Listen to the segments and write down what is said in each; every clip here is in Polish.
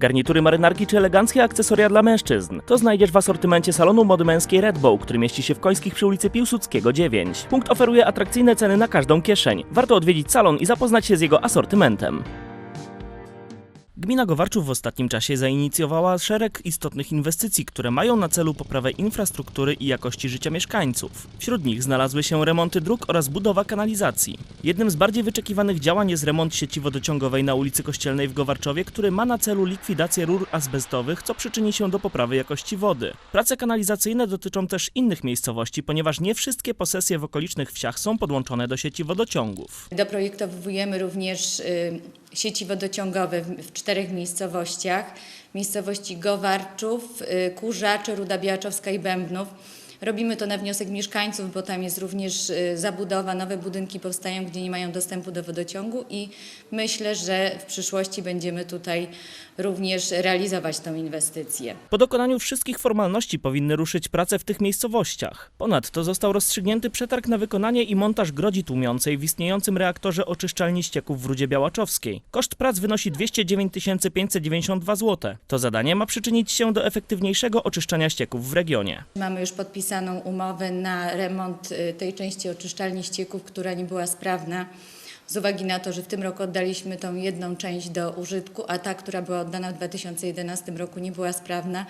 Garnitury marynarki czy eleganckie akcesoria dla mężczyzn. To znajdziesz w asortymencie salonu mody męskiej Red Bow, który mieści się w Końskich przy ulicy Piłsudskiego 9. Punkt oferuje atrakcyjne ceny na każdą kieszeń. Warto odwiedzić salon i zapoznać się z jego asortymentem. Gmina Gowarczów w ostatnim czasie zainicjowała szereg istotnych inwestycji, które mają na celu poprawę infrastruktury i jakości życia mieszkańców. Wśród nich znalazły się remonty dróg oraz budowa kanalizacji. Jednym z bardziej wyczekiwanych działań jest remont sieci wodociągowej na ulicy Kościelnej w Gowarczowie, który ma na celu likwidację rur azbestowych, co przyczyni się do poprawy jakości wody. Prace kanalizacyjne dotyczą też innych miejscowości, ponieważ nie wszystkie posesje w okolicznych wsiach są podłączone do sieci wodociągów. Doprojektowujemy również y, sieci wodociągowe w, czterech miejscowościach. Miejscowości Gowarczów, y, Kurzacze, Ruda Białaczowska i Bębnów. Robimy to na wniosek mieszkańców, bo tam jest również y, zabudowa, nowe budynki powstają, gdzie nie mają dostępu do wodociągu i myślę, że w przyszłości będziemy tutaj również realizować tą inwestycję. Po dokonaniu wszystkich formalności powinny ruszyć prace w tych miejscowościach. Ponadto został rozstrzygnięty przetarg na wykonanie i montaż grodzi tłumiącej w istniejącym reaktorze oczyszczalni ścieków w Rudzie Białaczowskiej. Koszt prac wynosi 209 592 zł. To zadanie ma przyczynić się do efektywniejszego oczyszczania ścieków w regionie. Mamy już podpisaną umowę na remont y, tej części oczyszczalni ścieków, która nie była sprawna. Z uwagi na to, że w tym roku oddaliśmy tą jedną część do użytku, a ta, która była oddana w 2011 roku nie była sprawna,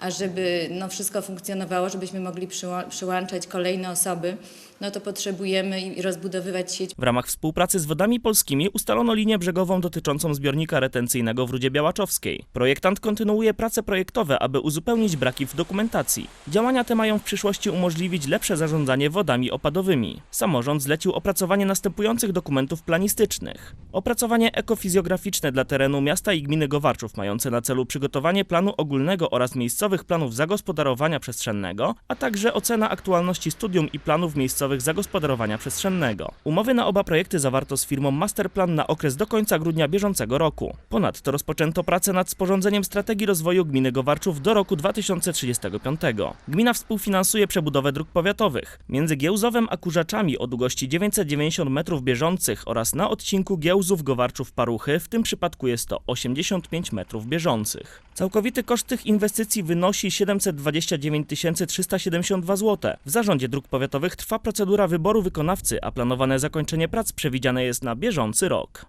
a żeby no, wszystko funkcjonowało, żebyśmy mogli przyłączać kolejne osoby, no to potrzebujemy rozbudowywać sieć W ramach współpracy z Wodami Polskimi ustalono linię brzegową dotyczącą zbiornika retencyjnego w Rudzie Białaczowskiej. Projektant kontynuuje prace projektowe, aby uzupełnić braki w dokumentacji. Działania te mają w przyszłości umożliwić lepsze zarządzanie wodami opadowymi. Samorząd zlecił opracowanie następujących dokumentów planistycznych. Opracowanie ekofizjograficzne dla terenu miasta i gminy Gowarczów mające na celu przygotowanie planu ogólnego oraz miejscowych planów zagospodarowania przestrzennego, a także ocena aktualności studium i planów miejscowych zagospodarowania przestrzennego. Umowy na oba projekty zawarto z firmą Masterplan na okres do końca grudnia bieżącego roku. Ponadto rozpoczęto pracę nad sporządzeniem strategii rozwoju gminy Gowarczów do roku 2035. Gmina współfinansuje przebudowę dróg powiatowych między Giełzowem a Kurzaczami o długości 990 metrów bieżących oraz na odcinku Giełzów-Gowarczów-Paruchy, w tym przypadku jest to 85 metrów bieżących. Całkowity koszt tych inwestycji wynosi 729 372 zł. W zarządzie dróg powiatowych trwa procedura wyboru wykonawcy, a planowane zakończenie prac przewidziane jest na bieżący rok.